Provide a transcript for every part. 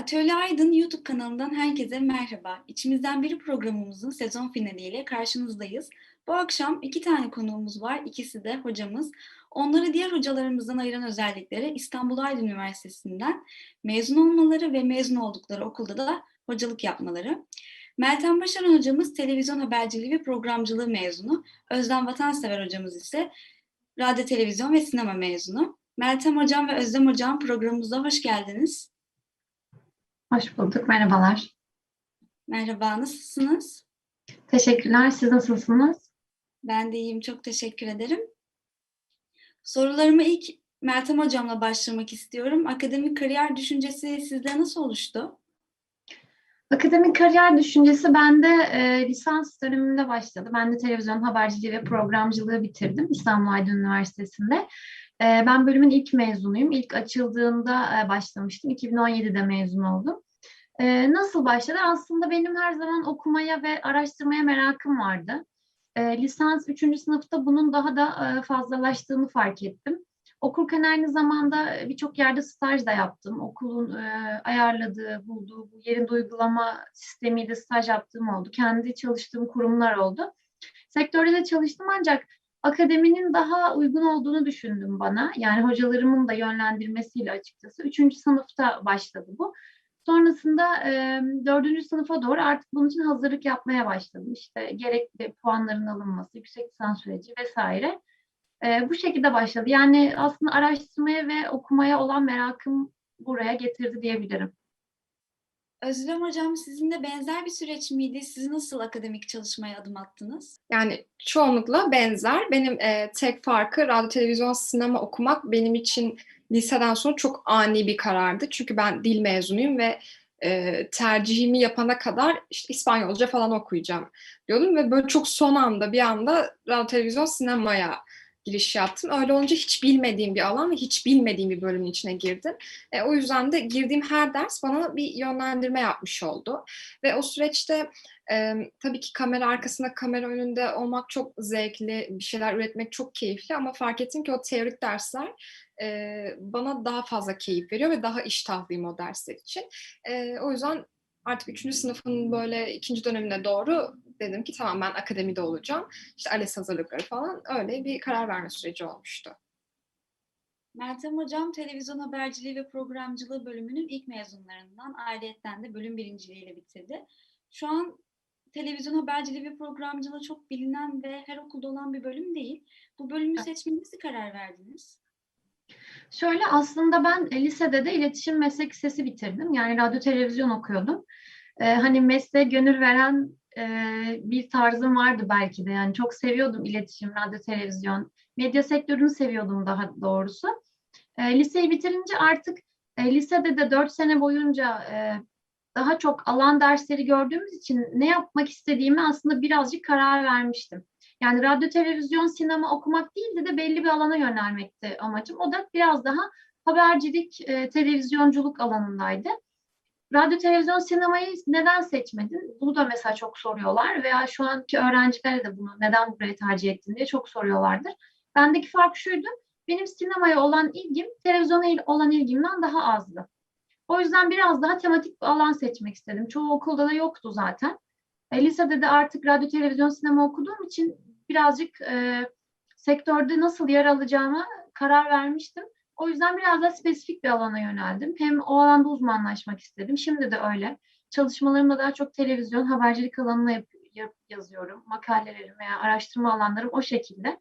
Atölye Aydın YouTube kanalından herkese merhaba. İçimizden Biri programımızın sezon finaliyle karşınızdayız. Bu akşam iki tane konuğumuz var. İkisi de hocamız. Onları diğer hocalarımızdan ayıran özellikleri İstanbul Aydın Üniversitesi'nden mezun olmaları ve mezun oldukları okulda da hocalık yapmaları. Meltem Başaran hocamız televizyon haberciliği ve programcılığı mezunu. Özlem Vatansever hocamız ise radyo, televizyon ve sinema mezunu. Meltem hocam ve Özlem hocam programımıza hoş geldiniz. Hoş bulduk, merhabalar. Merhaba, nasılsınız? Teşekkürler, siz nasılsınız? Ben de iyiyim, çok teşekkür ederim. Sorularımı ilk Meltem hocamla başlamak istiyorum. Akademik kariyer düşüncesi sizde nasıl oluştu? Akademik kariyer düşüncesi bende e, lisans döneminde başladı. Ben de televizyon haberciliği ve programcılığı bitirdim İstanbul Aydın Üniversitesi'nde. E, ben bölümün ilk mezunuyum. İlk açıldığında e, başlamıştım. 2017'de mezun oldum. E, nasıl başladı? Aslında benim her zaman okumaya ve araştırmaya merakım vardı. E, lisans 3. sınıfta bunun daha da e, fazlalaştığını fark ettim. Okurken aynı zamanda birçok yerde staj da yaptım. Okulun e, ayarladığı, bulduğu bu yerinde uygulama sistemiyle staj yaptığım oldu. Kendi çalıştığım kurumlar oldu. Sektörde de çalıştım ancak akademinin daha uygun olduğunu düşündüm bana. Yani hocalarımın da yönlendirmesiyle açıkçası. Üçüncü sınıfta başladı bu. Sonrasında e, dördüncü sınıfa doğru artık bunun için hazırlık yapmaya başladım. İşte gerekli puanların alınması, yüksek lisans süreci vesaire. E, bu şekilde başladı. Yani aslında araştırmaya ve okumaya olan merakım buraya getirdi diyebilirim. Özlem Hocam sizin de benzer bir süreç miydi? Siz nasıl akademik çalışmaya adım attınız? Yani çoğunlukla benzer. Benim e, tek farkı radyo, televizyon, sinema okumak benim için liseden sonra çok ani bir karardı. Çünkü ben dil mezunuyum ve e, tercihimi yapana kadar işte İspanyolca falan okuyacağım diyordum ve böyle çok son anda bir anda radyo, televizyon, sinemaya giriş yaptım. Öyle olunca hiç bilmediğim bir alan ve hiç bilmediğim bir bölümün içine girdim. E, o yüzden de girdiğim her ders bana bir yönlendirme yapmış oldu. Ve o süreçte e, tabii ki kamera arkasında, kamera önünde olmak çok zevkli, bir şeyler üretmek çok keyifli ama fark ettim ki o teorik dersler e, bana daha fazla keyif veriyor ve daha iştahlıyım o dersler için. E, o yüzden artık üçüncü sınıfın böyle ikinci dönemine doğru dedim ki tamam ben akademide olacağım. İşte ALES hazırlıkları falan öyle bir karar verme süreci olmuştu. Meltem Hocam televizyon haberciliği ve programcılığı bölümünün ilk mezunlarından ayrıyetten de bölüm birinciliğiyle bitirdi. Şu an televizyon haberciliği ve programcılığı çok bilinen ve her okulda olan bir bölüm değil. Bu bölümü seçmeye nasıl karar verdiniz? Şöyle aslında ben e, lisede de iletişim meslek lisesi bitirdim. Yani radyo televizyon okuyordum. Ee, hani mesleğe gönül veren e, bir tarzım vardı belki de. Yani çok seviyordum iletişim, radyo, televizyon. Medya sektörünü seviyordum daha doğrusu. E, liseyi bitirince artık e, lisede de dört sene boyunca e, daha çok alan dersleri gördüğümüz için ne yapmak istediğimi aslında birazcık karar vermiştim. Yani radyo, televizyon, sinema okumak değildi de belli bir alana yönelmekti amacım. O da biraz daha habercilik, e, televizyonculuk alanındaydı. Radyo, televizyon, sinemayı neden seçmedin? Bunu da mesela çok soruyorlar veya şu anki öğrencilere de bunu neden burayı tercih ettin diye çok soruyorlardır. Bendeki fark şuydu, benim sinemaya olan ilgim televizyona olan ilgimden daha azdı. O yüzden biraz daha tematik bir alan seçmek istedim. Çoğu okulda da yoktu zaten. E, lisede de artık radyo, televizyon, sinema okuduğum için birazcık e, sektörde nasıl yer alacağıma karar vermiştim. O yüzden biraz daha spesifik bir alana yöneldim. Hem o alanda uzmanlaşmak istedim. Şimdi de öyle. Çalışmalarımda daha çok televizyon, habercilik alanına yap, yap, yazıyorum. Makalelerim veya araştırma alanlarım o şekilde.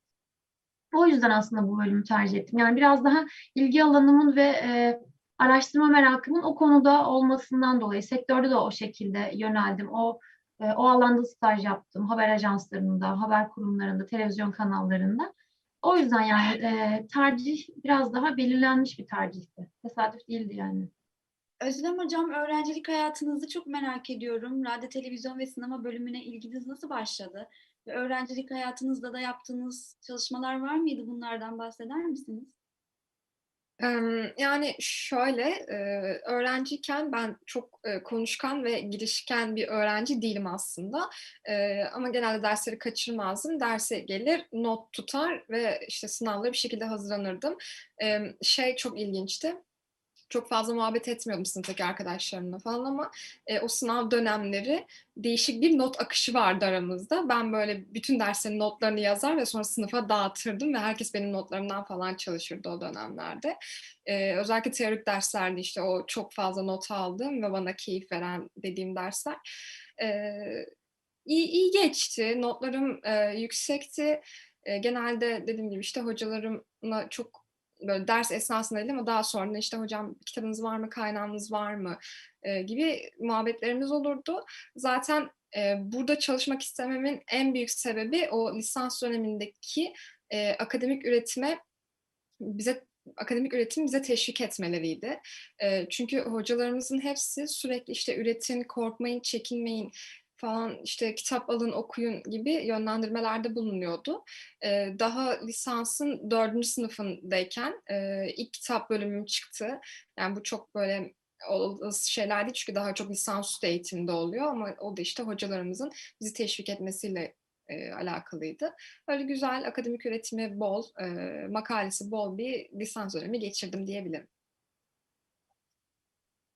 O yüzden aslında bu bölümü tercih ettim. Yani biraz daha ilgi alanımın ve e, araştırma merakımın o konuda olmasından dolayı sektörde de o şekilde yöneldim. O e, o alanda staj yaptım. Haber ajanslarında, haber kurumlarında, televizyon kanallarında. O yüzden yani e, tercih biraz daha belirlenmiş bir tercihti. Tesadüf değildi yani. Özlem Hocam öğrencilik hayatınızı çok merak ediyorum. Radyo, televizyon ve sinema bölümüne ilginiz nasıl başladı? Ve öğrencilik hayatınızda da yaptığınız çalışmalar var mıydı? Bunlardan bahseder misiniz? Yani şöyle, öğrenciyken ben çok konuşkan ve girişken bir öğrenci değilim aslında. Ama genelde dersleri kaçırmazdım. Derse gelir, not tutar ve işte sınavlara bir şekilde hazırlanırdım. Şey çok ilginçti. Çok fazla muhabbet etmiyordum sınıftaki arkadaşlarımla falan ama e, o sınav dönemleri değişik bir not akışı vardı aramızda. Ben böyle bütün derslerin notlarını yazar ve sonra sınıfa dağıtırdım ve herkes benim notlarımdan falan çalışırdı o dönemlerde. E, özellikle teorik derslerde işte o çok fazla not aldığım ve bana keyif veren dediğim dersler. E, iyi, iyi geçti. Notlarım e, yüksekti. E, genelde dediğim gibi işte hocalarımla çok böyle ders esnasında değil ama daha sonra işte hocam kitabınız var mı, kaynağınız var mı e, gibi muhabbetlerimiz olurdu. Zaten e, burada çalışmak istememin en büyük sebebi o lisans dönemindeki e, akademik üretime bize akademik üretim bize teşvik etmeleriydi. E, çünkü hocalarımızın hepsi sürekli işte üretin, korkmayın, çekinmeyin falan işte kitap alın okuyun gibi yönlendirmelerde bulunuyordu. Ee, daha lisansın dördüncü sınıfındayken e, ilk kitap bölümüm çıktı. Yani bu çok böyle olası şeyler değil çünkü daha çok lisansüstü eğitimde oluyor ama o da işte hocalarımızın bizi teşvik etmesiyle e, alakalıydı. Böyle güzel akademik üretimi bol, e, makalesi bol bir lisans dönemi geçirdim diyebilirim.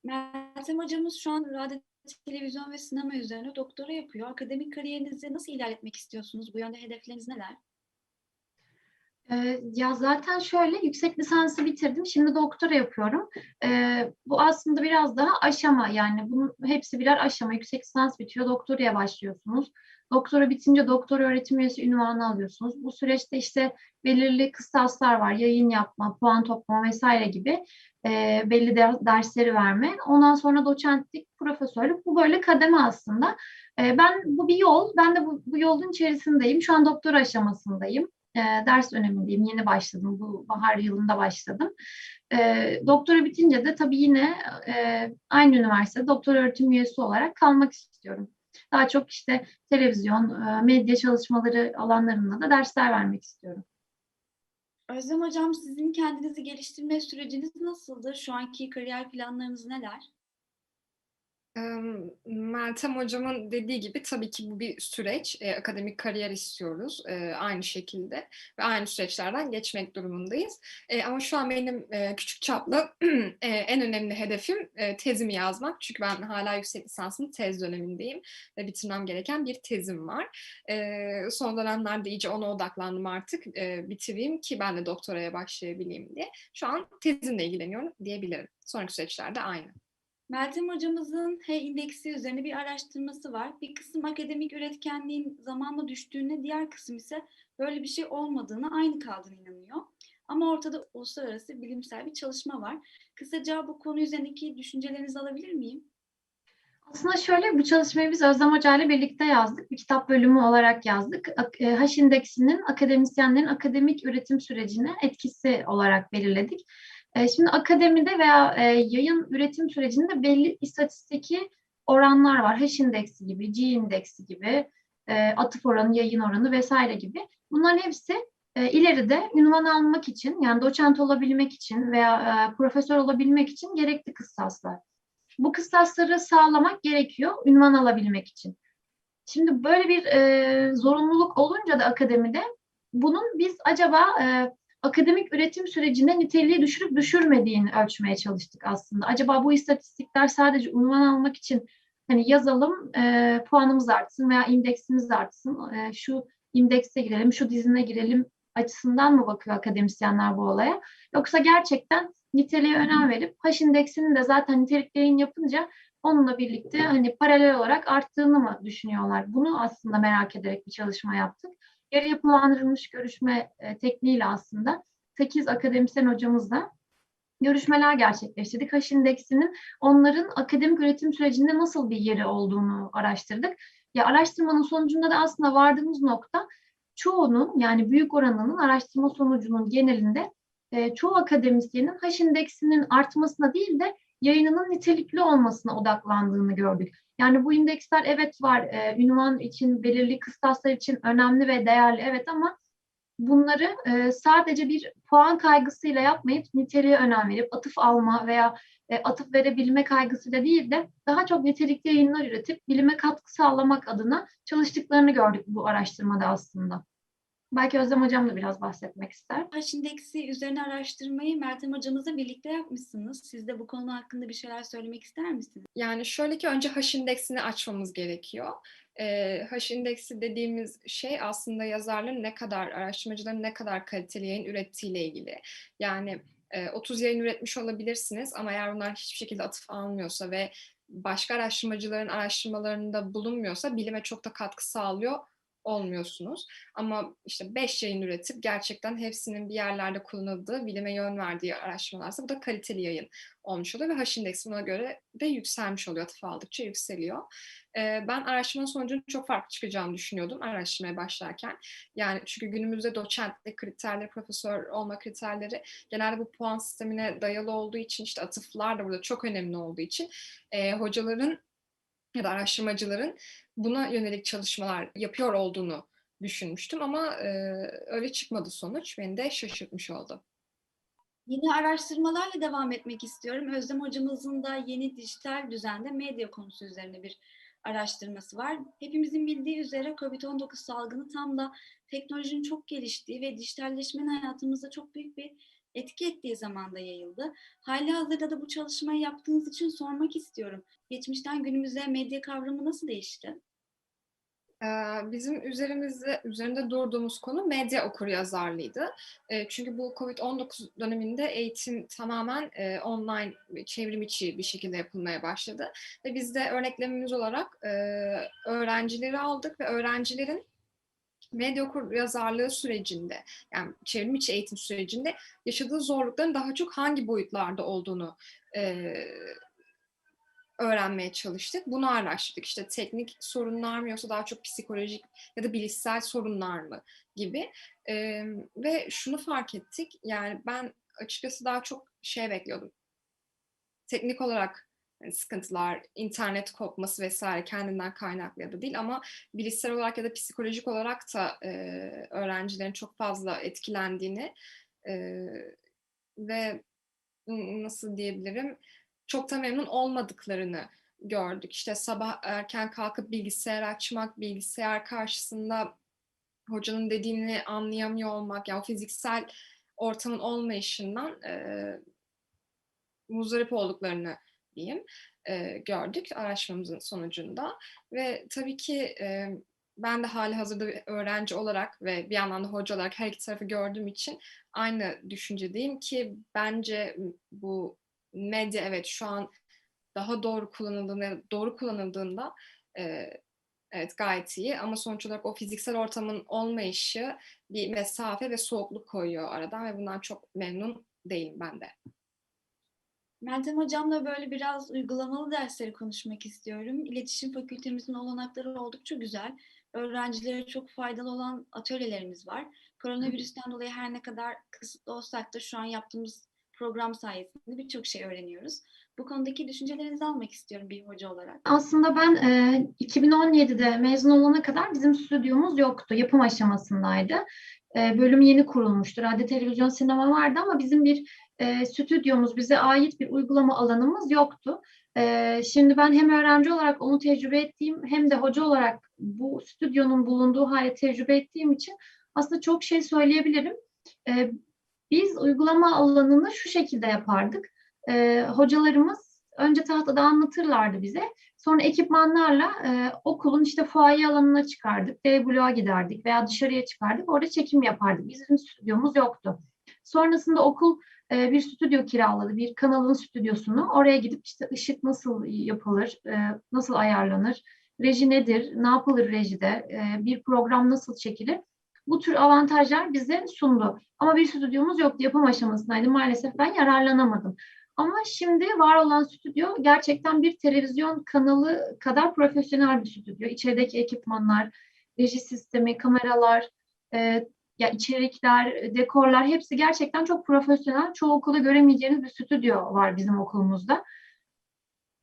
Meltem hocamız şu an radyo, televizyon ve sinema üzerine doktora yapıyor. Akademik kariyerinizi nasıl ilerletmek istiyorsunuz? Bu yönde hedefleriniz neler? Ee, Ya zaten şöyle yüksek lisansı bitirdim. Şimdi doktora yapıyorum. Ee, bu aslında biraz daha aşama yani bunun hepsi birer aşama. Yüksek lisans bitiyor, doktoraya başlıyorsunuz. Doktora bitince doktor öğretim üyesi ünvanı alıyorsunuz. Bu süreçte işte belirli kıstaslar var. Yayın yapma, puan toplama vesaire gibi e, belli de, dersleri verme. Ondan sonra doçentlik, profesörlük. Bu böyle kademe aslında. E, ben bu bir yol. Ben de bu, bu yolun içerisindeyim. Şu an doktora aşamasındayım e, ders dönemindeyim. Yeni başladım. Bu bahar yılında başladım. E, doktora bitince de tabii yine e, aynı üniversitede doktor öğretim üyesi olarak kalmak istiyorum. Daha çok işte televizyon, e, medya çalışmaları alanlarında da dersler vermek istiyorum. Özlem hocam sizin kendinizi geliştirme süreciniz nasıldı? Şu anki kariyer planlarınız neler? Meltem hocamın dediği gibi tabii ki bu bir süreç. Eee, akademik kariyer istiyoruz, eee, aynı şekilde ve aynı süreçlerden geçmek durumundayız. Eee, ama şu an benim, eee, küçük çaplı, eee, en önemli hedefim, eee, tezimi yazmak. Çünkü ben hâlâ yüksek lisansımın tez dönemindeyim ve bitirmem gereken bir tezim var. Eee, son dönemlerde iyice ona odaklandım artık, eee, bitireyim ki ben de doktoraya başlayabileyim diye. Şu an tezimle ilgileniyorum diyebilirim. Sonraki süreçler de aynı. Meltem hocamızın H indeksi üzerine bir araştırması var. Bir kısım akademik üretkenliğin zamanla düştüğüne, diğer kısım ise böyle bir şey olmadığına, aynı kaldığına inanıyor. Ama ortada uluslararası bilimsel bir çalışma var. Kısaca bu konu üzerindeki düşüncelerinizi alabilir miyim? Aslında şöyle bu çalışmayı biz Özlem Hoca ile birlikte yazdık. Bir kitap bölümü olarak yazdık. E, H indeksinin akademisyenlerin akademik üretim sürecine etkisi olarak belirledik. E, Şimdi akademide veya e, yayın üretim sürecinde belli istatistiki oranlar var. H indeksi gibi, G indeksi gibi, e, atıf oranı, yayın oranı vesaire gibi. Bunların hepsi ileride ünvan almak için yani doçent olabilmek için veya profesör olabilmek için gerekli kıstaslar. Bu kıstasları sağlamak gerekiyor ünvan alabilmek için. Şimdi böyle bir zorunluluk olunca da akademide bunun biz acaba akademik üretim sürecinde niteliği düşürüp düşürmediğini ölçmeye çalıştık aslında. Acaba bu istatistikler sadece unvan almak için hani yazalım e, puanımız artsın veya indeksimiz artsın, e, şu indekse girelim, şu dizine girelim açısından mı bakıyor akademisyenler bu olaya? Yoksa gerçekten niteliğe önem verip H indeksinin de zaten nitelikli yayın yapınca onunla birlikte hani paralel olarak arttığını mı düşünüyorlar? Bunu aslında merak ederek bir çalışma yaptık yarı yapılandırılmış görüşme e, tekniğiyle aslında 8 akademisyen hocamızla görüşmeler gerçekleştirdik. H indeksinin onların akademik üretim sürecinde nasıl bir yeri olduğunu araştırdık. Ya araştırmanın sonucunda da aslında vardığımız nokta çoğunun yani büyük oranının araştırma sonucunun genelinde e, çoğu akademisyenin H indeksinin artmasına değil de yayınının nitelikli olmasına odaklandığını gördük. Yani bu indeksler evet var, e, ünvan için, belirli kıstaslar için önemli ve değerli evet ama bunları e, sadece bir puan kaygısıyla yapmayıp niteliğe önem verip atıf alma veya e, atıf verebilme kaygısıyla değil de daha çok nitelikli yayınlar üretip bilime katkı sağlamak adına çalıştıklarını gördük bu araştırmada aslında. Belki Özlem Hocam da biraz bahsetmek ister. H indeksi üzerine araştırmayı Meltem hocamızla birlikte yapmışsınız. Siz de bu konu hakkında bir şeyler söylemek ister misiniz? Yani şöyle ki önce H indeksini açmamız gerekiyor. Ee, H indeksi dediğimiz şey aslında yazarların ne kadar, araştırmacıların ne kadar kaliteli yayın ürettiğiyle ilgili. Yani e, 30 yayın üretmiş olabilirsiniz ama eğer bunlar hiçbir şekilde atıf almıyorsa ve başka araştırmacıların araştırmalarında bulunmuyorsa bilime çok da katkı sağlıyor olmuyorsunuz. Ama işte 5 yayın üretip gerçekten hepsinin bir yerlerde kullanıldığı, bilime yön verdiği araştırmalarsa bu da kaliteli yayın olmuş oluyor ve H indeksi buna göre de yükselmiş oluyor. Atıf aldıkça yükseliyor. Ee, ben araştırmanın sonucunun çok farklı çıkacağını düşünüyordum araştırmaya başlarken. Yani çünkü günümüzde doçentlik kriterleri, profesör olma kriterleri genelde bu puan sistemine dayalı olduğu için işte atıflar da burada çok önemli olduğu için e, hocaların ya da araştırmacıların buna yönelik çalışmalar yapıyor olduğunu düşünmüştüm ama e, öyle çıkmadı sonuç. Beni de şaşırtmış oldu. Yine araştırmalarla devam etmek istiyorum. Özlem hocamızın da yeni dijital düzende medya konusu üzerine bir araştırması var. Hepimizin bildiği üzere COVID-19 salgını tam da teknolojinin çok geliştiği ve dijitalleşmenin hayatımızda çok büyük bir etki ettiği zamanda yayıldı. Hali hazırda da bu çalışmayı yaptığınız için sormak istiyorum. Geçmişten günümüze medya kavramı nasıl değişti? Bizim üzerimizde üzerinde durduğumuz konu medya okuryazarlığıydı. Çünkü bu Covid-19 döneminde eğitim tamamen online çevrim içi bir şekilde yapılmaya başladı. Ve biz de örneklememiz olarak öğrencileri aldık ve öğrencilerin medya okuryazarlığı sürecinde yani çevrim içi eğitim sürecinde yaşadığı zorlukların daha çok hangi boyutlarda olduğunu öğrenmeye çalıştık. Bunu araştırdık. İşte teknik sorunlar mı yoksa daha çok psikolojik ya da bilişsel sorunlar mı gibi. Ee, ve şunu fark ettik. Yani ben açıkçası daha çok şey bekliyordum. Teknik olarak yani sıkıntılar, internet kopması vesaire kendinden kaynaklı ya da değil ama bilişsel olarak ya da psikolojik olarak da e, öğrencilerin çok fazla etkilendiğini e, ve nasıl diyebilirim çok da memnun olmadıklarını gördük. İşte sabah erken kalkıp bilgisayar açmak, bilgisayar karşısında hocanın dediğini anlayamıyor olmak, ya yani fiziksel ortamın olmayışından e, muzdarip olduklarını diyeyim e, gördük araştırmamızın sonucunda ve tabii ki e, ben de hali hazırda bir öğrenci olarak ve bir yandan da hoca olarak her iki tarafı gördüğüm için aynı düşüncedeyim ki bence bu medya evet şu an daha doğru kullanıldığında, doğru kullanıldığında e, evet gayet iyi ama sonuç olarak o fiziksel ortamın olmayışı bir mesafe ve soğukluk koyuyor aradan ve bundan çok memnun değilim ben de. Meltem Hocam'la böyle biraz uygulamalı dersleri konuşmak istiyorum. İletişim Fakültemizin olanakları oldukça güzel. Öğrencilere çok faydalı olan atölyelerimiz var. Koronavirüsten dolayı her ne kadar kısıtlı olsak da şu an yaptığımız program sayesinde birçok şey öğreniyoruz. Bu konudaki düşüncelerinizi almak istiyorum bir hoca olarak. Aslında ben e, 2017'de mezun olana kadar bizim stüdyomuz yoktu. Yapım aşamasındaydı. E, bölüm yeni kurulmuştu. Radyo, televizyon, sinema vardı ama bizim bir e, stüdyomuz, bize ait bir uygulama alanımız yoktu. E, şimdi ben hem öğrenci olarak onu tecrübe ettiğim hem de hoca olarak bu stüdyonun bulunduğu hali tecrübe ettiğim için aslında çok şey söyleyebilirim. E, biz uygulama alanını şu şekilde yapardık. E, hocalarımız önce tahtada anlatırlardı bize. Sonra ekipmanlarla e, okulun işte fuaye alanına çıkardık. D bloğa giderdik veya dışarıya çıkardık. Orada çekim yapardık. Bizim stüdyomuz yoktu. Sonrasında okul e, bir stüdyo kiraladı. Bir kanalın stüdyosunu. Oraya gidip işte ışık nasıl yapılır, e, nasıl ayarlanır, reji nedir, ne yapılır rejide, e, bir program nasıl çekilir bu tür avantajlar bize sundu. Ama bir stüdyomuz yoktu, yapım aşamasındaydı. Maalesef ben yararlanamadım. Ama şimdi var olan stüdyo gerçekten bir televizyon kanalı kadar profesyonel bir stüdyo. İçerideki ekipmanlar, reji sistemi, kameralar, e, ya içerikler, dekorlar hepsi gerçekten çok profesyonel. Çoğu okulda göremeyeceğiniz bir stüdyo var bizim okulumuzda.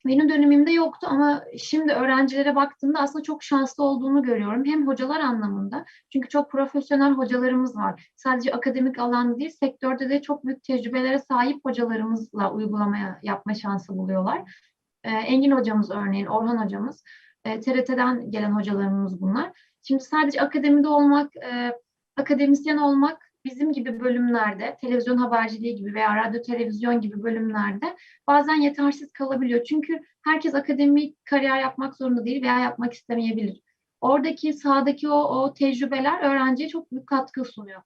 Benim dönemimde yoktu ama şimdi öğrencilere baktığımda aslında çok şanslı olduğunu görüyorum. Hem hocalar anlamında çünkü çok profesyonel hocalarımız var. Sadece akademik alan değil, sektörde de çok büyük tecrübelere sahip hocalarımızla uygulamaya yapma şansı buluyorlar. Ee, Engin hocamız örneğin, Orhan hocamız, e, TRT'den gelen hocalarımız bunlar. Şimdi sadece akademide olmak, e, akademisyen olmak bizim gibi bölümlerde, televizyon haberciliği gibi veya radyo televizyon gibi bölümlerde bazen yetersiz kalabiliyor. Çünkü herkes akademik kariyer yapmak zorunda değil veya yapmak istemeyebilir. Oradaki sahadaki o, o tecrübeler öğrenciye çok büyük katkı sunuyor.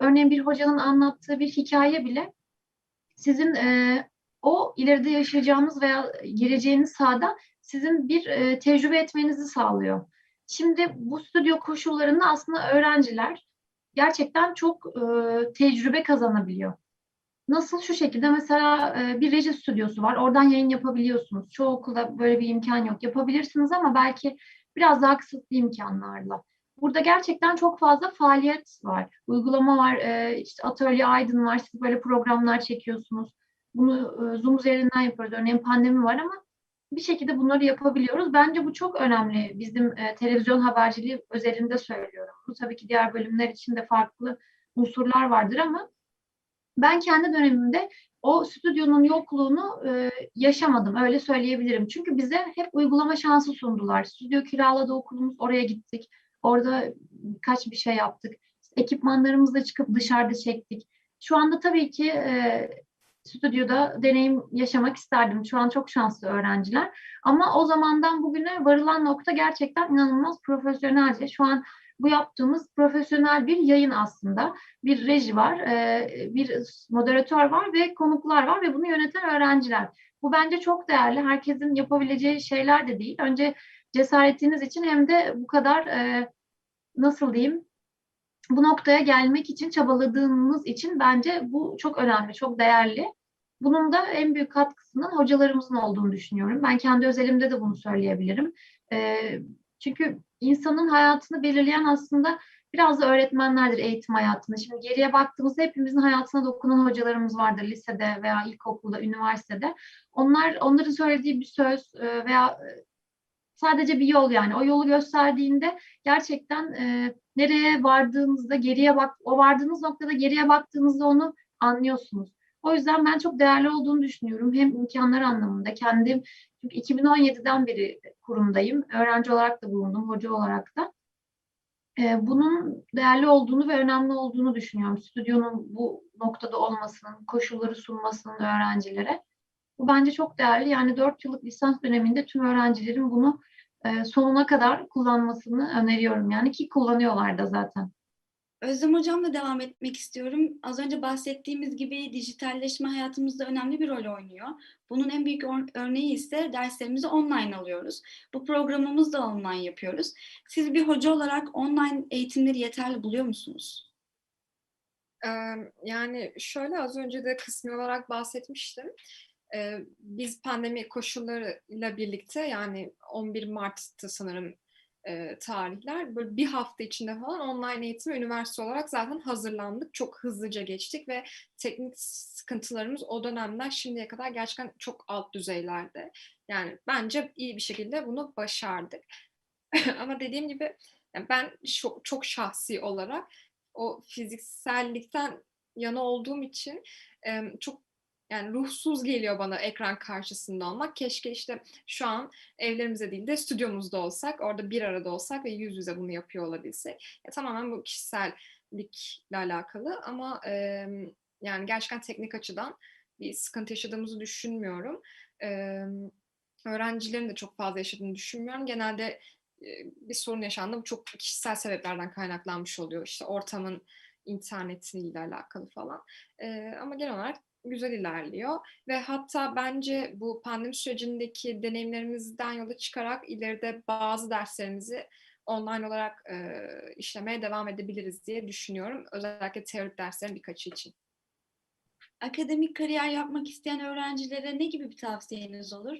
Örneğin bir hocanın anlattığı bir hikaye bile sizin e, o ileride yaşayacağınız veya gireceğiniz sahada sizin bir e, tecrübe etmenizi sağlıyor. Şimdi bu stüdyo koşullarında aslında öğrenciler gerçekten çok e, tecrübe kazanabiliyor. Nasıl şu şekilde mesela e, bir reji stüdyosu var. Oradan yayın yapabiliyorsunuz. Çoğu okulda böyle bir imkan yok. Yapabilirsiniz ama belki biraz daha kısıtlı imkanlarla. Burada gerçekten çok fazla faaliyet var. Uygulama var, e, işte Atölye Aydın var. Siz böyle programlar çekiyorsunuz. Bunu e, Zoom üzerinden yapıyoruz. Örneğin pandemi var ama bir şekilde bunları yapabiliyoruz. Bence bu çok önemli. Bizim e, televizyon haberciliği özelinde söylüyorum. Bu tabii ki diğer bölümler için de farklı unsurlar vardır ama ben kendi dönemimde o stüdyonun yokluğunu e, yaşamadım. Öyle söyleyebilirim. Çünkü bize hep uygulama şansı sundular. Stüdyo kiraladı okulumuz. Oraya gittik. Orada birkaç bir şey yaptık. Ekipmanlarımızla çıkıp dışarıda çektik. Şu anda tabii ki e, stüdyoda deneyim yaşamak isterdim. Şu an çok şanslı öğrenciler. Ama o zamandan bugüne varılan nokta gerçekten inanılmaz profesyonelce. Şu an bu yaptığımız profesyonel bir yayın aslında. Bir reji var, e, bir moderatör var ve konuklar var ve bunu yöneten öğrenciler. Bu bence çok değerli. Herkesin yapabileceği şeyler de değil. Önce cesaretiniz için hem de bu kadar e, nasıl diyeyim bu noktaya gelmek için çabaladığımız için bence bu çok önemli, çok değerli. Bunun da en büyük katkısının hocalarımızın olduğunu düşünüyorum. Ben kendi özelimde de bunu söyleyebilirim. Çünkü insanın hayatını belirleyen aslında biraz da öğretmenlerdir eğitim hayatında. Şimdi geriye baktığımızda hepimizin hayatına dokunan hocalarımız vardır lisede veya ilkokulda, üniversitede. Onlar onların söylediği bir söz veya sadece bir yol yani. O yolu gösterdiğinde gerçekten e, nereye vardığınızda geriye bak, o vardığınız noktada geriye baktığınızda onu anlıyorsunuz. O yüzden ben çok değerli olduğunu düşünüyorum. Hem imkanlar anlamında kendim çünkü 2017'den beri kurumdayım. Öğrenci olarak da bulundum, hoca olarak da. Ee, bunun değerli olduğunu ve önemli olduğunu düşünüyorum. Stüdyonun bu noktada olmasının, koşulları sunmasının öğrencilere. Bu bence çok değerli. Yani 4 yıllık lisans döneminde tüm öğrencilerin bunu e, sonuna kadar kullanmasını öneriyorum. Yani ki kullanıyorlar da zaten. Özlem Hocam'la devam etmek istiyorum. Az önce bahsettiğimiz gibi dijitalleşme hayatımızda önemli bir rol oynuyor. Bunun en büyük örneği ise derslerimizi online alıyoruz. Bu programımızı da online yapıyoruz. Siz bir hoca olarak online eğitimleri yeterli buluyor musunuz? Yani şöyle az önce de kısmi olarak bahsetmiştim. Biz pandemi koşullarıyla birlikte yani 11 Mart'tı sanırım e, tarihler. Böyle bir hafta içinde falan online eğitime üniversite olarak zaten hazırlandık. Çok hızlıca geçtik ve teknik sıkıntılarımız o dönemden şimdiye kadar gerçekten çok alt düzeylerde. Yani bence iyi bir şekilde bunu başardık. Ama dediğim gibi yani ben çok, çok şahsi olarak o fiziksellikten yana olduğum için e, çok yani ruhsuz geliyor bana ekran karşısında olmak. Keşke işte şu an evlerimize değil de stüdyomuzda olsak, orada bir arada olsak ve yüz yüze bunu yapıyor olabilsek. Ya, tamamen bu kişisellikle alakalı ama e, yani gerçekten teknik açıdan bir sıkıntı yaşadığımızı düşünmüyorum. E, öğrencilerin de çok fazla yaşadığını düşünmüyorum. Genelde e, bir sorun yaşandı. Bu çok kişisel sebeplerden kaynaklanmış oluyor. İşte ortamın internetiyle alakalı falan. E, ama genel olarak güzel ilerliyor ve hatta bence bu pandemi sürecindeki deneyimlerimizden yola çıkarak ileride bazı derslerimizi online olarak e, işlemeye devam edebiliriz diye düşünüyorum. Özellikle teorik derslerin birkaçı için. Akademik kariyer yapmak isteyen öğrencilere ne gibi bir tavsiyeniz olur?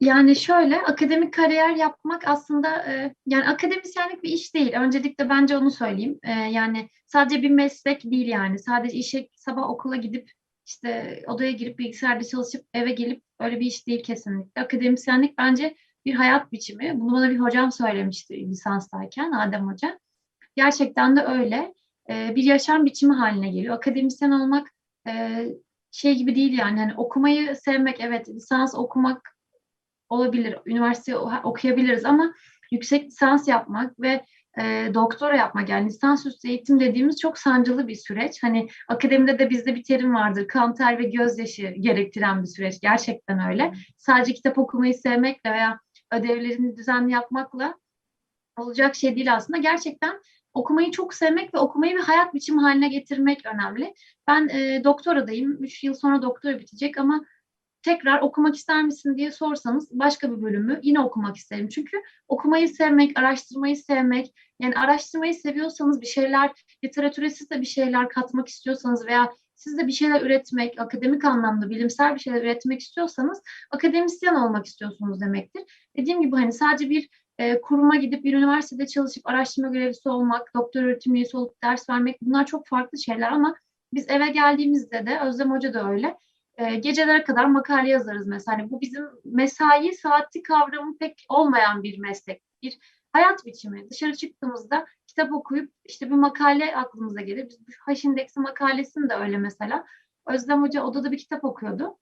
Yani şöyle akademik kariyer yapmak aslında e, yani akademisyenlik bir iş değil. Öncelikle bence onu söyleyeyim. E, yani sadece bir meslek değil yani. Sadece işe sabah okula gidip işte odaya girip bilgisayarda çalışıp eve gelip öyle bir iş değil kesinlikle. Akademisyenlik bence bir hayat biçimi. Bunu bana bir hocam söylemişti lisanstayken Adem Hoca. Gerçekten de öyle. E, bir yaşam biçimi haline geliyor. Akademisyen olmak şey gibi değil yani. Hani okumayı sevmek evet lisans okumak olabilir. Üniversite okuyabiliriz ama yüksek lisans yapmak ve e, doktora yapmak yani lisansüstü eğitim dediğimiz çok sancılı bir süreç. Hani akademide de bizde bir terim vardır. Kan, ter ve gözyaşı gerektiren bir süreç. Gerçekten öyle. Sadece kitap okumayı sevmekle veya ödevlerini düzenli yapmakla olacak şey değil aslında. Gerçekten okumayı çok sevmek ve okumayı bir hayat biçimi haline getirmek önemli. Ben e, doktoradayım. Üç yıl sonra doktora bitecek ama tekrar okumak ister misin diye sorsanız başka bir bölümü yine okumak isterim. Çünkü okumayı sevmek, araştırmayı sevmek, yani araştırmayı seviyorsanız bir şeyler, literatüre siz de bir şeyler katmak istiyorsanız veya siz de bir şeyler üretmek, akademik anlamda bilimsel bir şeyler üretmek istiyorsanız akademisyen olmak istiyorsunuz demektir. Dediğim gibi hani sadece bir e, kuruma gidip bir üniversitede çalışıp araştırma görevlisi olmak, doktor öğretim üyesi olup ders vermek bunlar çok farklı şeyler ama biz eve geldiğimizde de Özlem Hoca da öyle e, gecelere kadar makale yazarız mesela. Hani bu bizim mesai saati kavramı pek olmayan bir meslek, bir hayat biçimi. Dışarı çıktığımızda kitap okuyup işte bir makale aklımıza gelir. Biz bu Haşindeksi makalesini de öyle mesela. Özlem Hoca odada bir kitap okuyordu.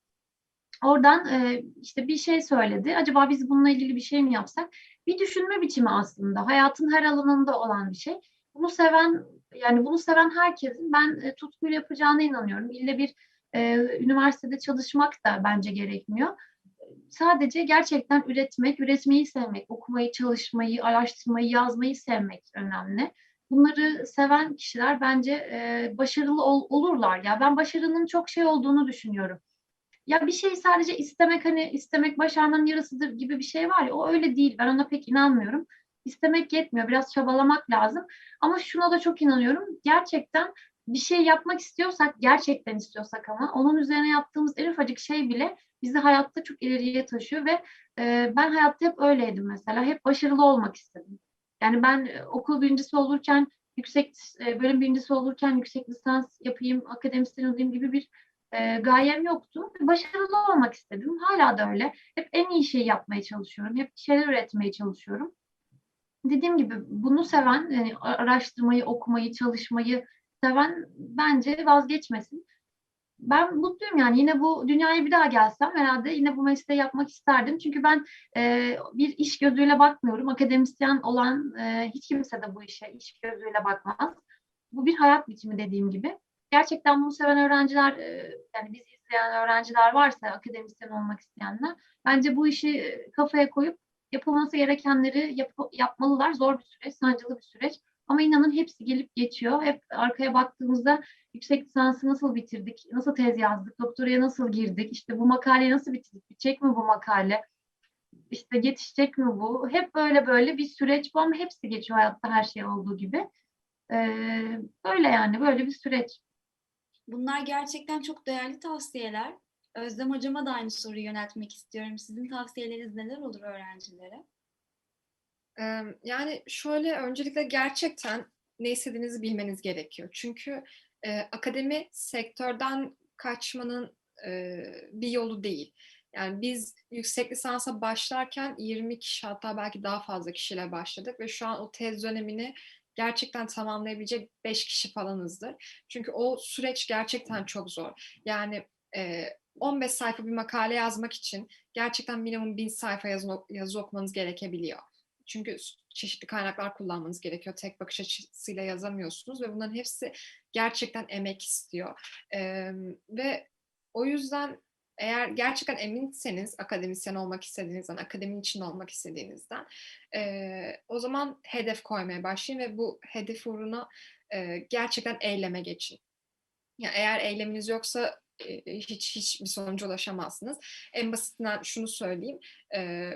Oradan e, işte bir şey söyledi. Acaba biz bununla ilgili bir şey mi yapsak? Bir düşünme biçimi aslında. Hayatın her alanında olan bir şey. Bunu seven yani bunu seven herkesin ben e, tutkuyla yapacağına inanıyorum. İlle bir e, üniversitede çalışmak da bence gerekmiyor. Sadece gerçekten üretmek, üretmeyi sevmek, okumayı, çalışmayı, araştırmayı, yazmayı sevmek önemli. Bunları seven kişiler bence e, başarılı ol, olurlar. Ya ben başarının çok şey olduğunu düşünüyorum. Ya bir şey sadece istemek hani istemek başarmanın yarısıdır gibi bir şey var ya o öyle değil. Ben ona pek inanmıyorum. İstemek yetmiyor. Biraz çabalamak lazım. Ama şuna da çok inanıyorum. Gerçekten bir şey yapmak istiyorsak, gerçekten istiyorsak ama onun üzerine yaptığımız en ufacık şey bile bizi hayatta çok ileriye taşıyor ve e, ben hayatta hep öyleydim mesela. Hep başarılı olmak istedim. Yani ben e, okul birincisi olurken, yüksek e, bölüm birincisi olurken yüksek lisans yapayım, akademisyen olayım gibi bir e, gayem yoktu. Başarılı olmak istedim. Hala da öyle. Hep en iyi şeyi yapmaya çalışıyorum. Hep şeyler üretmeye çalışıyorum. Dediğim gibi bunu seven, yani araştırmayı, okumayı, çalışmayı seven bence vazgeçmesin. Ben mutluyum yani yine bu dünyaya bir daha gelsem herhalde yine bu mesleği yapmak isterdim. Çünkü ben e, bir iş gözüyle bakmıyorum. Akademisyen olan e, hiç kimse de bu işe iş gözüyle bakmaz. Bu bir hayat biçimi dediğim gibi. Gerçekten bunu seven öğrenciler, e, yani bizi izleyen öğrenciler varsa akademisyen olmak isteyenler, bence bu işi kafaya koyup yapılması gerekenleri yap yapmalılar. Zor bir süreç, sancılı bir süreç. Ama inanın hepsi gelip geçiyor. Hep arkaya baktığımızda yüksek lisansı nasıl bitirdik, nasıl tez yazdık, doktoraya nasıl girdik, işte bu makaleyi nasıl bitirdik, bitecek mi bu makale, işte yetişecek mi bu? Hep böyle böyle bir süreç bu ama hepsi geçiyor hayatta her şey olduğu gibi. Ee, böyle yani böyle bir süreç. Bunlar gerçekten çok değerli tavsiyeler. Özlem Hocama da aynı soruyu yöneltmek istiyorum. Sizin tavsiyeleriniz neler olur öğrencilere? Yani şöyle öncelikle gerçekten ne istediğinizi bilmeniz gerekiyor. Çünkü akademi sektörden kaçmanın bir yolu değil. Yani biz yüksek lisansa başlarken 20 kişi hatta belki daha fazla kişiyle başladık ve şu an o tez dönemini gerçekten tamamlayabilecek 5 kişi falanızdır. Çünkü o süreç gerçekten çok zor. Yani e, 15 sayfa bir makale yazmak için gerçekten minimum 1000 sayfa yazı, yazı okumanız gerekebiliyor. Çünkü çeşitli kaynaklar kullanmanız gerekiyor. Tek bakış açısıyla yazamıyorsunuz ve bunların hepsi gerçekten emek istiyor. Ee, ve o yüzden eğer gerçekten eminseniz akademisyen olmak istediğinizden, akademinin içinde olmak istediğinizden e, o zaman hedef koymaya başlayın ve bu hedef uğruna e, gerçekten eyleme geçin. Yani eğer eyleminiz yoksa e, hiç hiç bir sonuca ulaşamazsınız. En basitinden şunu söyleyeyim. E,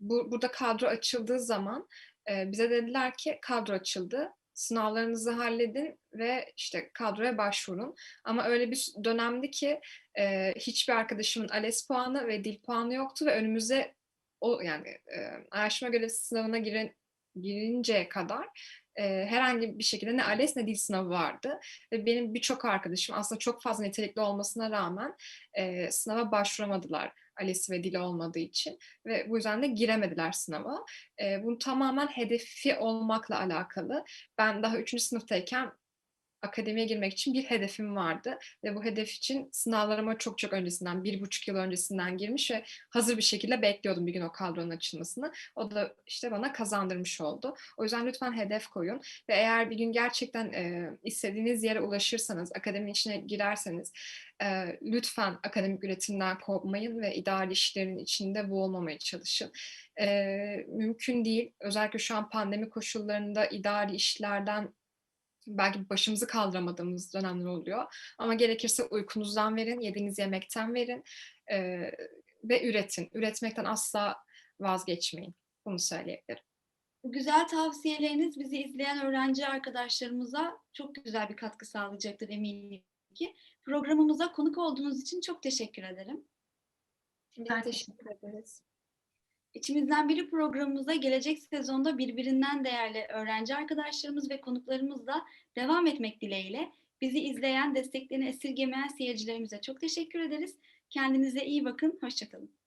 bu, burada kadro açıldığı zaman e, bize dediler ki kadro açıldı. Sınavlarınızı halledin ve işte kadroya başvurun. Ama öyle bir dönemdi ki e, hiçbir arkadaşımın ALES puanı ve dil puanı yoktu ve önümüze o yani e, araştırma görevlisi sınavına girin, girinceye kadar e, herhangi bir şekilde ne ALES ne dil sınavı vardı. Ve benim birçok arkadaşım aslında çok fazla nitelikli olmasına rağmen e, sınava başvuramadılar ALES ve dili olmadığı için ve bu yüzden de giremediler sınava. E, bunu tamamen hedefi olmakla alakalı. Ben daha üçüncü sınıftayken akademiye girmek için bir hedefim vardı. Ve bu hedef için sınavlarıma çok çok öncesinden, bir buçuk yıl öncesinden girmiş ve hazır bir şekilde bekliyordum bir gün o kadronun açılmasını. O da işte bana kazandırmış oldu. O yüzden lütfen hedef koyun ve eğer bir gün gerçekten e, istediğiniz yere ulaşırsanız, akademinin içine girerseniz e, lütfen akademik üretimden kopmayın ve idari işlerin içinde boğulmamaya çalışın. E, mümkün değil. Özellikle şu an pandemi koşullarında idari işlerden belki başımızı kaldıramadığımız dönemler oluyor. Ama gerekirse uykunuzdan verin, yediğiniz yemekten verin e, ve üretin. Üretmekten asla vazgeçmeyin. Bunu söyleyebilirim. Bu güzel tavsiyeleriniz bizi izleyen öğrenci arkadaşlarımıza çok güzel bir katkı sağlayacaktır eminim ki. Programımıza konuk olduğunuz için çok teşekkür ederim. Biz Ben teşekkür ederiz. İçimizden biri programımıza gelecek sezonda birbirinden değerli öğrenci arkadaşlarımız ve konuklarımızla devam etmek dileğiyle bizi izleyen, desteklerini esirgemeyen seyircilerimize çok teşekkür ederiz. Kendinize iyi bakın, hoşçakalın.